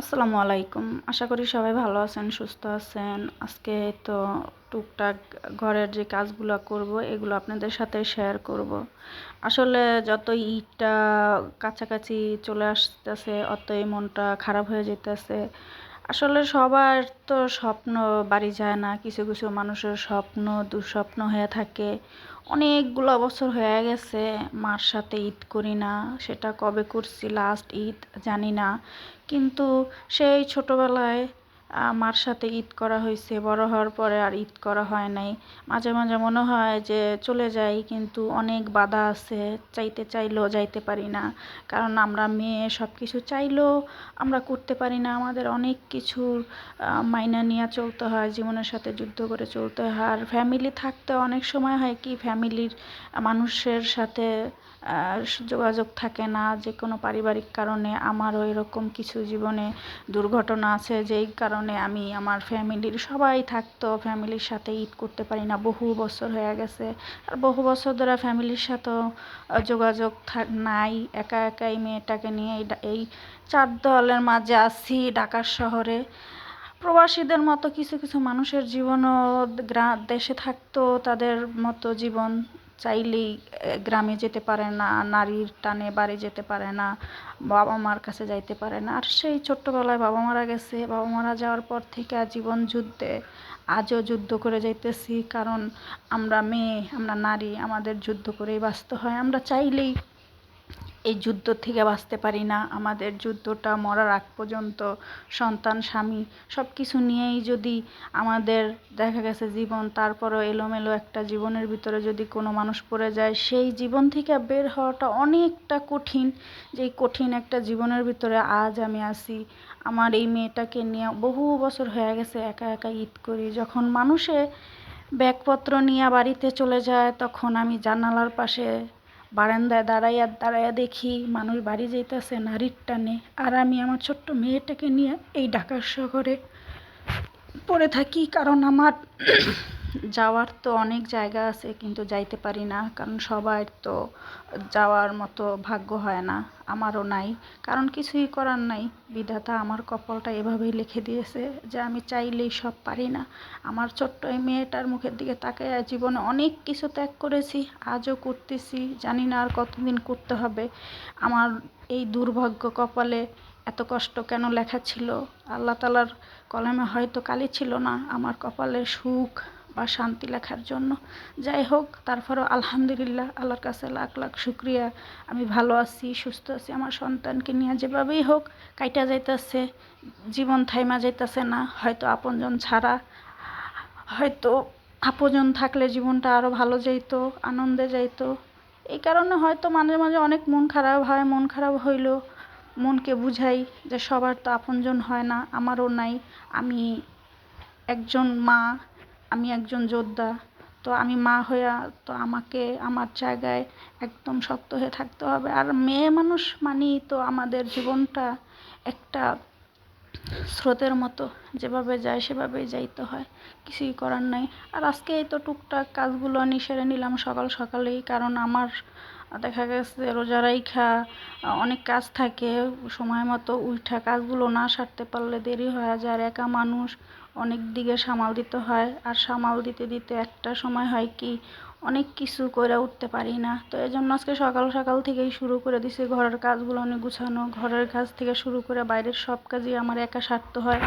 আসসালামু আলাইকুম। আশা করি সবাই ভালো আছেন, সুস্থ আছেন। আজকে তো টুকটাক ঘরের যে কাজগুলো করব, এগুলো আপনাদের সাথে শেয়ার করব। আসলে যত ইটটা কাছাকাছি চলে আসতেছে, অতই মনটা খারাপ হয়ে যেতেছে। আসলে সবার তো স্বপ্ন বাড়ি যায় না, কিছু কিছু মানুষের স্বপ্ন দুঃস্বপ্ন হয়ে থাকে। অনেকগুলো বছর হয়ে গেছে, মার সাথে ঈদ করি না, সেটা কবে করছি লাস্ট ঈদ জানি না। কিন্তু সেই ছোটোবেলায় মার সাথে ঈদ করা হয়েছে, বড় হওয়ার পরে আর ঈদ করা হয় নাই। মাঝে মাঝে মনে হয় যে চলে যাই, কিন্তু অনেক বাধা আছে, চাইতে চাইলেও যাইতে পারি না। কারণ আমরা মেয়ে সব কিছু চাইলেও আমরা করতে পারি না। আমাদের অনেক কিছুর মাইনা নিয়ে চলতে হয়, জীবনের সাথে যুদ্ধ করে চলতে হয়। আর ফ্যামিলি থাকতে অনেক সময় হয় কি ফ্যামিলির মানুষের সাথে যোগাযোগ থাকে না। যে কোনো পারিবারিক কারণে আমারও এরকম কিছু জীবনে দুর্ঘটনা আছে, যেই কারণে আমি আমার ফ্যামিলির সবাই থাকতো, ফ্যামিলির সাথে ঈদ করতে পারি না, বহু বছর হয়ে গেছে। আর বহু বছর ধরে ফ্যামিলির সাথেও যোগাযোগ নাই, একা একাই মেয়েটাকে নিয়ে এই চার দলের মাঝে আছি ঢাকার শহরে। প্রবাসীদের মতো কিছু কিছু মানুষের জীবনও দেশে থাকতো, তাদের মতো জীবন চাইলেই গ্রামে যেতে পারে না, নারীর টানে বাড়ি যেতে পারে না, বাবা মার কাছে যাইতে পারে না। আর সেই ছোট্টবেলায় বাবা মারা গেছে, বাবা মারা যাওয়ার পর থেকে জীবন যুদ্ধে, আজও যুদ্ধ করে যাইতেছি। কারণ আমরা মেয়ে, আমরা নারী, আমাদের যুদ্ধ করেই বাঁচতে হয়। আমরা চাইলেই এই যুদ্ধ থেকে বাঁচতে পারি না। আমাদের যুদ্ধটা মরার আগ পর্যন্ত সন্তান, স্বামী সব কিছু নিয়েই যদি আমাদের দেখা গেছে জীবন, তারপরও এলোমেলো একটা জীবনের ভিতরে যদি কোনো মানুষ পড়ে যায়, সেই জীবন থেকে বের হওয়াটা অনেকটা কঠিন। যেই কঠিন একটা জীবনের ভিতরে আজ আমি আছি, আমার এই মেয়েটাকে নিয়ে বহু বছর হয়ে গেছে একা একা ঈদ করি। যখন মানুষে ব্যাগপত্র নিয়ে বাড়িতে চলে যায়, তখন আমি জানালার পাশে বারান্দায় দাঁড়াইয়া দাঁড়াইয়া দেখি মানুষ বাড়ি যেতেছে নারীর টানে। আর আমি আমার ছোট্ট মেয়েটাকে নিয়ে এই ঢাকার শহরে পড়ে থাকি, কারণ আমার যাওয়ার তো অনেক জায়গা আছে, কিন্তু যাইতে পারি না। কারণ সবার তো যাওয়ার মতো ভাগ্য হয় না, আমারও নাই। কারণ কিছুই করার নাই। বিধাতা আমার কপালটা এভাবেই লিখে দিয়েছে যে, আমি চাইলেই সব পারি না। আমার ছোট্ট এই মেয়েটার মুখের দিকে তাকায় জীবনে অনেক কিছু ত্যাগ করেছি, আজও করতেছি, জানি না আর কতদিন করতে হবে। আমার এই দুর্ভাগ্য কপালে এত কষ্ট কেন লেখা ছিল? আল্লাহ তালার কলমে হয়তো কালি ছিল না। আমার কপালে সুখ বা শান্তি লেখার জন্য। যাই হোক, তারপরেও আলহামদুলিল্লাহ, আল্লাহর কাছে লাখ লাখ শুক্রিয়া। আমি ভালো আছি, সুস্থ আছি, আমার সন্তানকে নিয়ে যেভাবেই হোক কাইটা যাইতেছে, জীবন থাইমা যাইতেছে না, হয়তো আপনজন ছাড়া, হয়তো আপনজন থাকলে জীবনটা আরও ভালো যাইতো, আনন্দে যাইতো। এই কারণে হয়তো মাঝে মাঝে অনেক মন খারাপ হয়, মন খারাপ হইলেও মনকে বুঝাই যে সবার তো আপনজন হয় না, আমারও নাই, আমি একজন মা আমি একজন যোদ্ধা, তো আমি মা হইয়া তো আমাকে আমার জায়গায় একদম শক্ত হয়ে থাকতে হবে। আর মেয়ে মানুষ মানেই তো আমাদের জীবনটা একটা স্রোতের মতো, যেভাবে যায় সেভাবেই যাইতে হয়, কিছুই করার নাই। আর আজকে এই তো টুকটাক কাজগুলো আমি সেরে নিলাম সকাল সকালেই, কারণ আমার দেখা গেছে রোজা রাইখা অনেক কাজ থাকে। সময় মতো উঠা কাজগুলো না সারতে পারলে দেরি হয়ে যায় আর একা মানুষ, অনেক দিকে সামাল দিতে হয়। আর সামাল দিতে দিতে একটা সময় হয় কি, অনেক কিছু করে উঠতে পারি না। তো এই জন্য আজকে সকাল সকাল থেকেই শুরু করে দিছি ঘরের কাজগুলো অনেক গুছানো। ঘরের কাজ থেকে শুরু করে বাইরের সব কাজই আমার একা সারতে হয়।